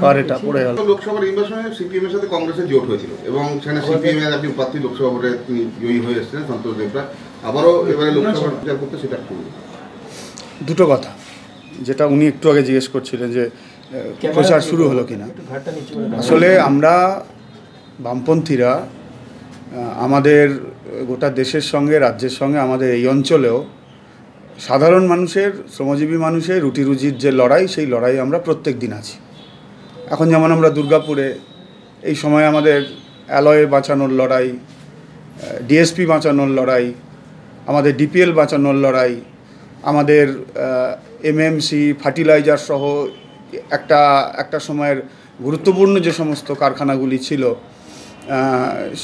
কার এটা পড়ে গেল। লোকসভা নির্বাচনে সিপিএম এর সাথে কংগ্রেসের জোট হয়েছিল এবং সেখানে সিপিএম এর একজন প্রার্থী লোকসভা ভোটে তিনি জয়ী হয়ে এসেছিলেন সন্তোষ দেবরা। আবারও এবারে লোকসভা প্রচার করতে সেটা দুটো কথা। যেটা উনি একটু আগে জিজ্ঞেস করছিলেন যে প্রচার শুরু হলো কিনা। আসলে আমরা বামপন্থীরা আমাদের গোটা দেশের সঙ্গে রাজ্যের সঙ্গে আমাদের এই অঞ্চলেও সাধারণ মানুষের শ্রমজীবী মানুষের রুটি রুজির যে লড়াই সেই লড়াই আমরা প্রত্যেক দিন আছি। এখন যেমন আমরা দুর্গাপুরে, এই সময় আমাদের অ্যালয়ে বাঁচানোর লড়াই ডিএসপি বাঁচানোর লড়াই, আমাদের ডিপিএল বাঁচানোর লড়াই, আমাদের এমএমসি ফার্টিলাইজার সহ একটা একটা সময়ের গুরুত্বপূর্ণ যে সমস্ত কারখানাগুলি ছিল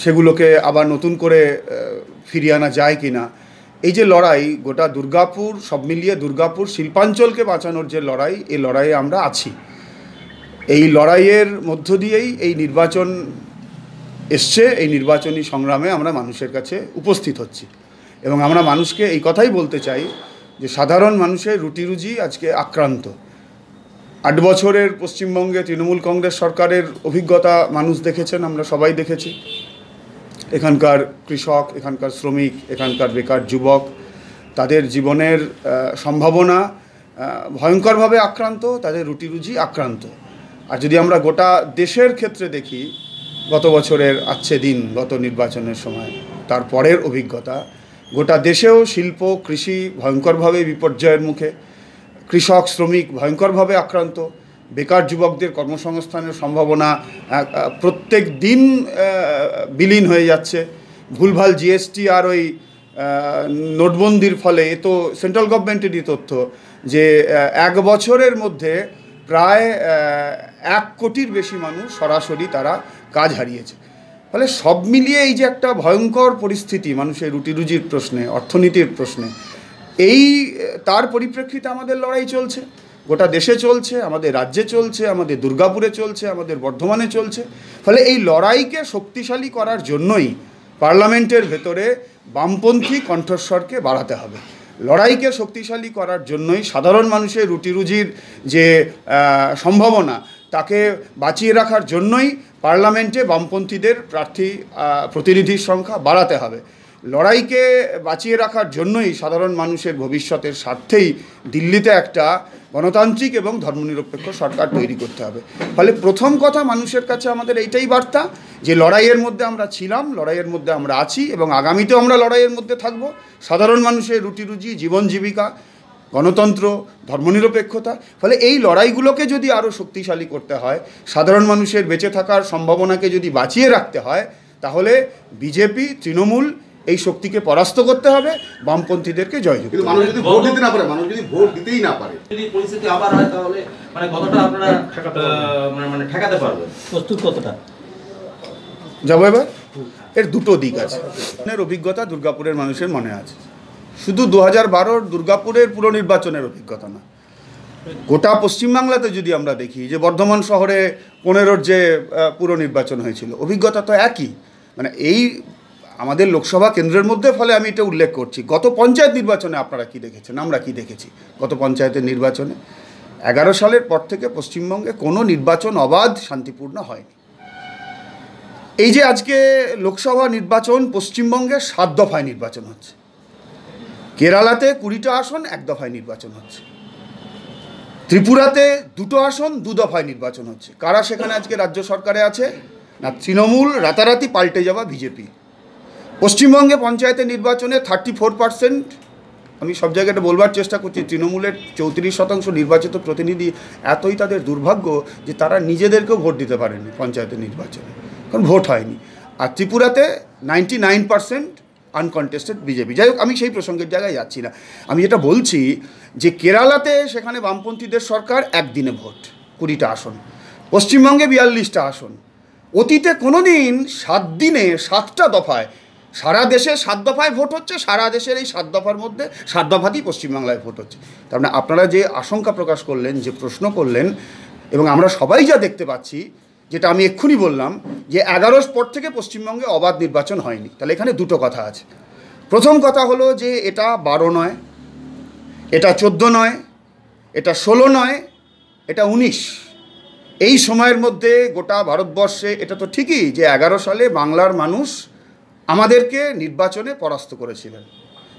সেগুলোকে আবার নতুন করে ফিরিয়ে আনা যায় কি না এই যে লড়াই গোটা দুর্গাপুর, সব মিলিয়ে দুর্গাপুর শিল্পাঞ্চলকে বাঁচানোর যে লড়াই এই লড়াইয়ে আমরা আছি। এই লড়াইয়ের মধ্য দিয়েই এই নির্বাচন এসছে, এই নির্বাচনী সংগ্রামে আমরা মানুষের কাছে উপস্থিত হচ্ছি। এবং আমরা মানুষকে এই কথাই বলতে চাই যে সাধারণ মানুষের রুটি রুজি আজকে আক্রান্ত। আট বছরের পশ্চিমবঙ্গে তৃণমূল কংগ্রেস সরকারের অভিজ্ঞতা মানুষ দেখেছেন, আমরা সবাই দেখেছি। এখানকার কৃষক, এখানকার শ্রমিক, এখানকার বেকার যুবক, তাদের জীবনের সম্ভাবনা ভয়ঙ্করভাবে আক্রান্ত, তাদের রুটি রুজি আক্রান্ত। আর যদি আমরা গোটা দেশের ক্ষেত্রে দেখি, গত বছরের আচ্ছে দিন গত নির্বাচনের সময় তারপরের অভিজ্ঞতা, গোটা দেশেও শিল্প, কৃষি ভয়ঙ্করভাবে বিপর্যয়ের মুখে, কৃষক, শ্রমিক ভয়ঙ্করভাবে আক্রান্ত, বেকার যুবকদের কর্মসংস্থানের সম্ভাবনা প্রত্যেক দিন বিলীন হয়ে যাচ্ছে। ভুলভাল জিএসটি আর ওই নোটবন্দির ফলে, এ তো সেন্ট্রাল গভর্নমেন্টেরই তথ্য যে এক বছরের মধ্যে প্রায় এক কোটির বেশি মানুষ সরাসরি তারা কাজ হারিয়েছে। ফলে সব মিলিয়ে এই যে একটা ভয়ঙ্কর পরিস্থিতি, মানুষের রুটি রুজির প্রশ্নে, অর্থনীতির প্রশ্নে, এই, তার পরিপ্রেক্ষিতে আমাদের লড়াই চলছে। গোটা দেশে চলছে, আমাদের রাজ্যে চলছে, আমাদের দুর্গাপুরে চলছে, আমাদের বর্ধমানে চলছে। ফলে এই লড়াইকে শক্তিশালী করার জন্যই পার্লামেন্টের ভেতরে বামপন্থী কণ্ঠস্বরকে বাড়াতে হবে। লড়াইকে শক্তিশালী করার জন্যই সাধারণ মানুষের রুটি রুজির যে সম্ভাবনা, তাকে বাঁচিয়ে রাখার জন্যই পার্লামেন্টে বামপন্থীদের প্রার্থী প্রতিনিধির সংখ্যা বাড়াতে হবে। লড়াইকে বাঁচিয়ে রাখার জন্যই সাধারণ মানুষের ভবিষ্যতের স্বার্থেই দিল্লিতে একটা গণতান্ত্রিক এবং ধর্মনিরপেক্ষ সরকার তৈরি করতে হবে। ফলে প্রথম কথা মানুষের কাছে আমাদের এইটাই বার্তা যে লড়াইয়ের মধ্যে আমরা ছিলাম, লড়াইয়ের মধ্যে আমরা আছি এবং আগামীতেও আমরা লড়াইয়ের মধ্যে থাকব। সাধারণ মানুষের রুটি রুজি, জীবন জীবিকা, গণতন্ত্র, ধর্মনিরপেক্ষতা, ফলে এই লড়াইগুলোকে যদি আরও শক্তিশালী করতে হয়, সাধারণ মানুষের বেঁচে থাকার সম্ভাবনাকে যদি বাঁচিয়ে রাখতে হয়, তাহলে বিজেপি, তৃণমূল এই শক্তিকে পরাস্ত করতে হবে বামপন্থীদেরকে জয়যুক্ত কিন্তু মানুষ যদি ভোট দিতে না পারে মানুষ যদি ভোট দিতেই না পারে। যদি পরিস্থিতি আবার হয় তাহলে মানে কতটা আপনারা মানে- মানে ঠেকাতে পারবেন। প্রস্তুত কতটা? যাব এবার? এর দুটো দিক আছে। এর অভিজ্ঞতা দুর্গাপুরের মানুষের মনে আছে। শুধু দু হাজার বারোর দুর্গাপুরের পুরো নির্বাচনের অভিজ্ঞতা না। গোটা পশ্চিমবাংলাতে যদি আমরা দেখি যে বর্ধমান শহরে পনেরোর যে পুরো নির্বাচন হয়েছিল অভিজ্ঞতা তো একই। মানে এই আমাদের লোকসভা কেন্দ্রের মধ্যে ফলে আমি এটা উল্লেখ করছি। গত পঞ্চায়েত নির্বাচনে আপনারা কি দেখেছেন? আমরা কি দেখেছি? গত পঞ্চায়েতের নির্বাচনে এগারো সালের পর থেকে পশ্চিমবঙ্গে কোনো নির্বাচন অবাধ শান্তিপূর্ণ হয়নি। এই যে আজকে লোকসভা নির্বাচন পশ্চিমবঙ্গে সাত দফায় নির্বাচন হচ্ছে। কেরালাতে কুড়িটা আসন এক দফায় নির্বাচন হচ্ছে। ত্রিপুরাতে দুটো আসন দু দফায় নির্বাচন হচ্ছে। কারা সেখানে আজকে রাজ্য সরকারে আছে? না, তৃণমূল রাতারাতি পাল্টে যাওয়া বিজেপি। পশ্চিমবঙ্গে পঞ্চায়েতের নির্বাচনে থার্টি ফোর পার্সেন্ট আমি সব জায়গাটা বলবার চেষ্টা করছি, তৃণমূলের চৌত্রিশ শতাংশ নির্বাচিত প্রতিনিধি এতই তাদের দুর্ভাগ্য যে তারা নিজেদেরকেও ভোট দিতে পারেনি পঞ্চায়েতের নির্বাচনে, কারণ ভোট হয়নি। আর ত্রিপুরাতে ninety nine percent uncontested BJP. যাই হোক, আমি সেই প্রসঙ্গের জায়গায় যাচ্ছি না। আমি যেটা বলছি যে কেরালাতে সেখানে বামপন্থীদের সরকার একদিনে ভোট, কুড়িটা আসন। পশ্চিমবঙ্গে বিয়াল্লিশটা আসন। অতীতে কোনো দিন সাত দিনে, সাতটা দফায় সারা দেশে সাত দফায় ভোট হচ্ছে, সারা দেশের এই সাত দফার মধ্যে সাত দফাতেই পশ্চিমবাংলায় ভোট হচ্ছে। তার মানে আপনারা যে আশঙ্কা প্রকাশ করলেন, যে প্রশ্ন করলেন, এবং আমরা সবাই যা দেখতে পাচ্ছি, যেটা আমি এক্ষুনি বললাম, যে এগারোর পর থেকে পশ্চিমবঙ্গে অবাধ নির্বাচন হয়নি। তাহলে এখানে দুটো কথা আছে। প্রথম কথা হলো যে এটা বারো নয়, এটা চোদ্দ নয়, এটা ষোলো নয়, এটা উনিশ। এই সময়ের মধ্যে গোটা ভারতবর্ষে, এটা তো ঠিকই যে এগারো সালে বাংলার মানুষ আমাদেরকে নির্বাচনে পরাস্ত করেছিলেন।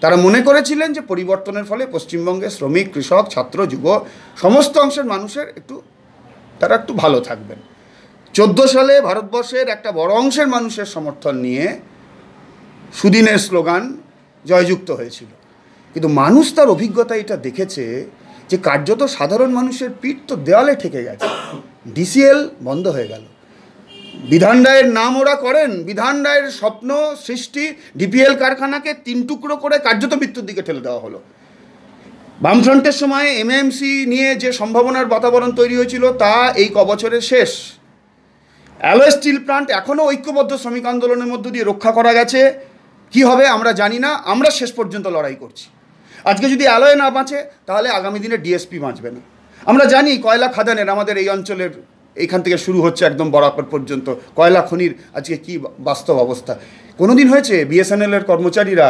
তারা মনে করেছিলেন যে পরিবর্তনের ফলে পশ্চিমবঙ্গে শ্রমিক, কৃষক, ছাত্র, যুব সমস্ত অংশের মানুষের একটু, তারা একটু ভালো থাকবেন। চোদ্দ সালে ভারতবর্ষের একটা বড় অংশের মানুষের সমর্থন নিয়ে সুদিনের স্লোগান জয়যুক্ত হয়েছিল। কিন্তু মানুষ তার অভিজ্ঞতা এটা দেখেছে যে কার্যত সাধারণ মানুষের পিঠ তো দেওয়ালে ঠেকে গেছে। ডিসিএল বন্ধ হয়ে গেল। বিধান রায়ের নাম ওরা করেন। বিধান রায়ের স্বপ্ন, সৃষ্টি, ডিপিএল কারখানাকে তিন টুকরো করে কার্যত মৃত্যুর দিকে ঠেলে দেওয়া হলো। বামফ্রন্টের সময় এমএমসি নিয়ে যে সম্ভাবনার বাতাবরণ তৈরি হয়েছিল, তা এই কবছরের শেষ। অ্যালয় স্টিল প্লান্ট এখনও ঐক্যবদ্ধ শ্রমিক আন্দোলনের মধ্য দিয়ে রক্ষা করা গেছে। কি হবে আমরা জানি না, আমরা শেষ পর্যন্ত লড়াই করছি। আজকে যদি অ্যালয় না বাঁচে, তাহলে আগামী দিনে ডিএসপি বাঁচবে না। আমরা জানি কয়লা খাদানের আমাদের এই অঞ্চলের এইখান থেকে শুরু হচ্ছে একদম বরাকর পর্যন্ত। কয়লা খনির আজকে কি বাস্তব অবস্থা? কোনো দিন হয়েছে বিএসএনএলের কর্মচারীরা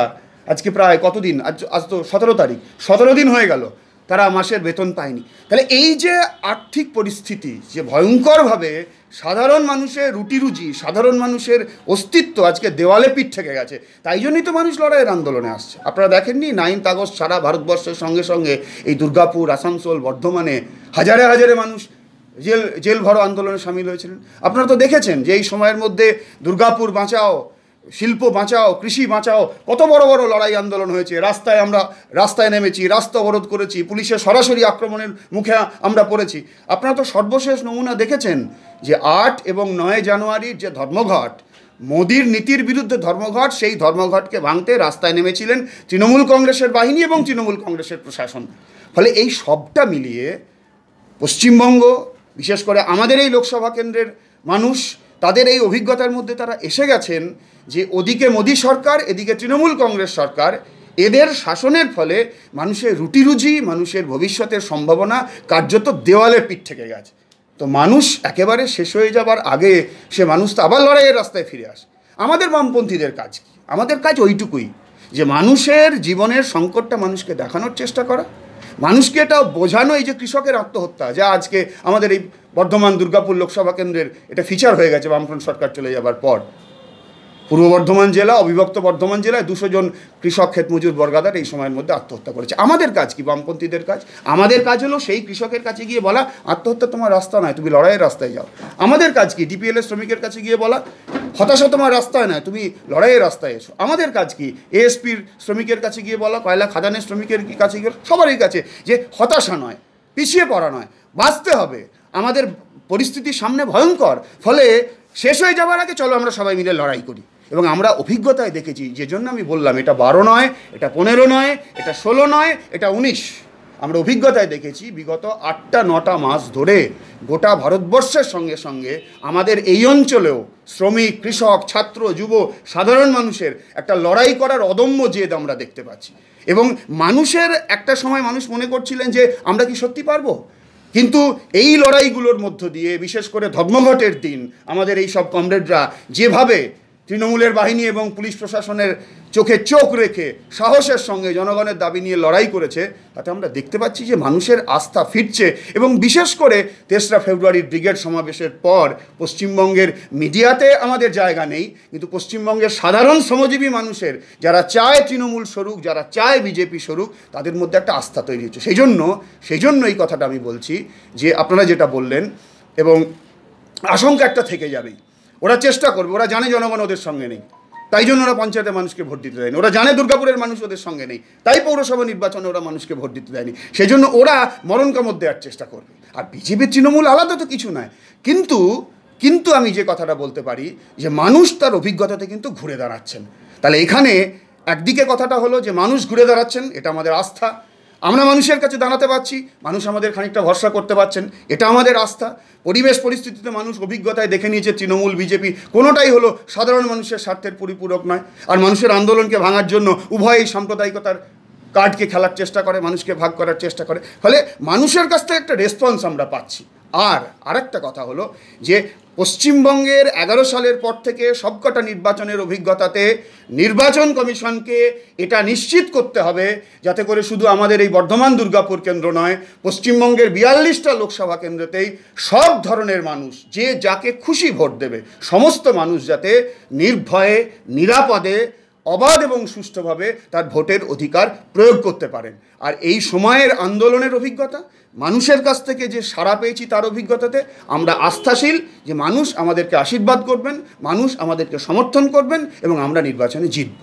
আজকে প্রায় কতদিন? আজ আজ তো সতেরো তারিখ। সতেরো দিন হয়ে গেল, তারা মাসের বেতন পায়নি। তাহলে এই যে আর্থিক পরিস্থিতি, যে ভয়ঙ্করভাবে সাধারণ মানুষের রুটি রুজি সাধারণ মানুষের অস্তিত্ব আজকে দেওয়ালে পিঠ থেকে গেছে, তাই জন্যই তো মানুষ লড়াইয়ের আন্দোলনে আসছে। আপনারা দেখেননি নাইন্থ আগস্ট সারা ভারতবর্ষের সঙ্গে সঙ্গে এই দুর্গাপুর, আসানসোল, বর্ধমানে হাজারে হাজারে মানুষ জেল জেল ভরো আন্দোলনে সামিল হয়েছিলেন। আপনারা তো দেখেছেন যে এই সময়ের মধ্যে দুর্গাপুর বাঁচাও, শিল্প বাঁচাও, কৃষি বাঁচাও, কত বড় বড় লড়াই আন্দোলন হয়েছে। রাস্তায় আমরা, রাস্তায় নেমেছি, রাস্তা অবরোধ করেছি পুলিশের সরাসরি আক্রমণের মুখে আমরা পড়েছি। আপনারা তো সর্বশেষ নমুনা দেখেছেন যে আট এবং নয় জানুয়ারির যে ধর্মঘট, মোদির নীতির বিরুদ্ধে ধর্মঘট, সেই ধর্মঘটকে ভাঙতে রাস্তায় নেমেছিলেন তৃণমূল কংগ্রেসের বাহিনী এবং তৃণমূল কংগ্রেসের প্রশাসন। ফলে এই সবটা মিলিয়ে পশ্চিমবঙ্গ বিশেষ করে আমাদের এই লোকসভা কেন্দ্রের মানুষ, তাদের এই অভিজ্ঞতার মধ্যে তারা এসে গেছেন যে ওদিকে মোদী সরকার, এদিকে তৃণমূল কংগ্রেস সরকার, এদের শাসনের ফলে মানুষের রুটি রুজি, মানুষের ভবিষ্যতের সম্ভাবনা কার্যত দেওয়ালে পিঠ থেকে গেছে। তো মানুষ একেবারে শেষ হয়ে যাবার আগে সে মানুষ তো আবার লড়াইয়ের রাস্তায় ফিরে আসে। আমাদের বামপন্থীদের কাজ কি? আমাদের কাজ ওইটুকুই, যে মানুষের জীবনের সংকটটা মানুষকে দেখানোর চেষ্টা করা। মানুষকে এটা বোঝানো এই যে কৃষকের আত্মহত্যা, যা আজকে আমাদের এই বর্ধমান দুর্গাপুর লোকসভা কেন্দ্রের এটা ফিচার হয়ে গেছে, বামফ্রন্ট সরকার চলে যাবার পর। পূর্ব বর্ধমান জেলা, অবিভক্ত বর্ধমান জেলায় দুশো জন কৃষক ক্ষেতমজুর বর্গাদার এই সময়ের মধ্যে আত্মহত্যা করেছে। আমাদের কাজ কি? বামপন্থীদের কাজ। আমাদের কাজ হলো সেই কৃষকের কাছে গিয়ে বলা, আত্মহত্যা তোমার রাস্তা নয়, তুমি লড়াইয়ের রাস্তায় যাও। আমাদের কাজ কি? ডিপিএলের শ্রমিকের কাছে গিয়ে বলা হতাশা তোমার রাস্তায় নয়, তুমি লড়াইয়ের রাস্তায় এসো। আমাদের কাজ কি? এএসপির শ্রমিকের কাছে গিয়ে বলা, কয়লা খাদানের শ্রমিকের কাছে গিয়ে সবারই কাছে যে হতাশা নয়, পিছিয়ে পড়া নয়, বাঁচতে হবে। আমাদের পরিস্থিতি সামনে ভয়ঙ্কর, ফলে শেষ হয়ে যাওয়ার আগে চলো আমরা সবাই মিলে লড়াই করি। এবং আমরা অভিজ্ঞতায় দেখেছি, যে জন্য আমি বললাম, এটা বারো নয়, এটা পনেরো নয়, এটা ষোলো নয়, এটা উনিশ। আমরা অভিজ্ঞতায় দেখেছি, বিগত আটটা নটা মাস ধরে গোটা ভারতবর্ষের সঙ্গে সঙ্গে আমাদের এই অঞ্চলেও শ্রমিক, কৃষক, ছাত্র, যুব, সাধারণ মানুষের একটা লড়াই করার অদম্য জেদ আমরা দেখতে পাচ্ছি। এবং মানুষের একটা সময় মানুষ মনে করছিলেন যে, আমরা কি সত্যি পারব? কিন্তু এই লড়াইগুলোর মধ্য দিয়ে, বিশেষ করে ধর্মঘটের দিন, আমাদের এই সব কমরেডরা যেভাবে তৃণমূলের বাহিনী এবং পুলিশ প্রশাসনের চোখে চোখ রেখে সাহসের সঙ্গে জনগণের দাবি নিয়ে লড়াই করেছে, তাতে আমরা দেখতে পাচ্ছি যে মানুষের আস্থা ফিরছে এবং বিশেষ করে তেসরা ফেব্রুয়ারির ব্রিগেড সমাবেশের পর পশ্চিমবঙ্গের মিডিয়াতে আমাদের জায়গা নেই, কিন্তু পশ্চিমবঙ্গের সাধারণ শ্রমজীবী মানুষের যারা চায় তৃণমূল স্বরূপ যারা চায় বিজেপি স্বরূপ তাদের মধ্যে একটা আস্থা তৈরি হচ্ছে। সেই জন্য সেই জন্য এই কথাটা আমি বলছি যে আপনারা যেটা বললেন এবং আশঙ্কা একটা থেকে যাবেই। ওরা চেষ্টা করবে, ওরা জানে জনগণ ওদের সঙ্গে নেই। তাই জন্য ওরা পঞ্চায়েতের মানুষকে ভোট দিতে দেয়নি। ওরা জানে দুর্গাপুরের মানুষ ওদের সঙ্গে নেই। তাই পৌরসভা নির্বাচনে ওরা মানুষকে ভোট দিতে দেয়নি। সেই জন্য ওরা মরণ কামড় দেওয়ার চেষ্টা করবে। আর বিজেপি, তৃণমূল আলাদা তো কিছু নয়। কিন্তু কিন্তু আমি যে কথাটা বলতে পারি যে মানুষ তার অভিজ্ঞতাতে কিন্তু ঘুরে দাঁড়াচ্ছেন। তাহলে এখানে একদিকে কথাটা হলো যে মানুষ ঘুরে দাঁড়াচ্ছেন, এটা আমাদের আস্থা। আমরা মানুষের কাছে দাঁড়াতে পারছি, মানুষ আমাদের খানিকটা ভরসা করতে পারছেন, এটা আমাদের আস্থা। পরিবেশ পরিস্থিতিতে মানুষ অভিজ্ঞতায় দেখে নিয়েছে তৃণমূল, বিজেপি, কোনোটাই হলো সাধারণ মানুষের স্বার্থের পরিপূরক নয়। আর মানুষের আন্দোলনকে ভাঙার জন্য উভয়ই সাম্প্রদায়িকতার কার্ডকে খেলার চেষ্টা করে, মানুষকে ভাগ করার চেষ্টা করে। ফলে মানুষের কাছ থেকে একটা রেসপন্স আমরা পাচ্ছি। আর আরেকটা কথা হলো যে পশ্চিমবঙ্গের এগারো সালের পর থেকে সবকটা নির্বাচনের অভিজ্ঞতাতে নির্বাচন কমিশনকে এটা নিশ্চিত করতে হবে যাতে করে শুধু আমাদের এই বর্ধমান দুর্গাপুর কেন্দ্র নয়, পশ্চিমবঙ্গের বিয়াল্লিশটা লোকসভা কেন্দ্রতেই সব ধরনের মানুষ যে যাকে খুশি ভোট দেবে, সমস্ত মানুষ যাতে নির্ভয়ে, নিরাপদে অবাধ এবং সুষ্ঠুভাবে তার ভোটের অধিকার প্রয়োগ করতে পারেন। আর এই সময়ের আন্দোলনের অভিজ্ঞতা, মানুষের কাছ থেকে যে সাড়া পেয়েছি তার অভিজ্ঞতাতে আমরা আস্থাশীল যে মানুষ আমাদেরকে আশীর্বাদ করবেন, মানুষ আমাদেরকে সমর্থন করবেন এবং আমরা নির্বাচনে জিতব।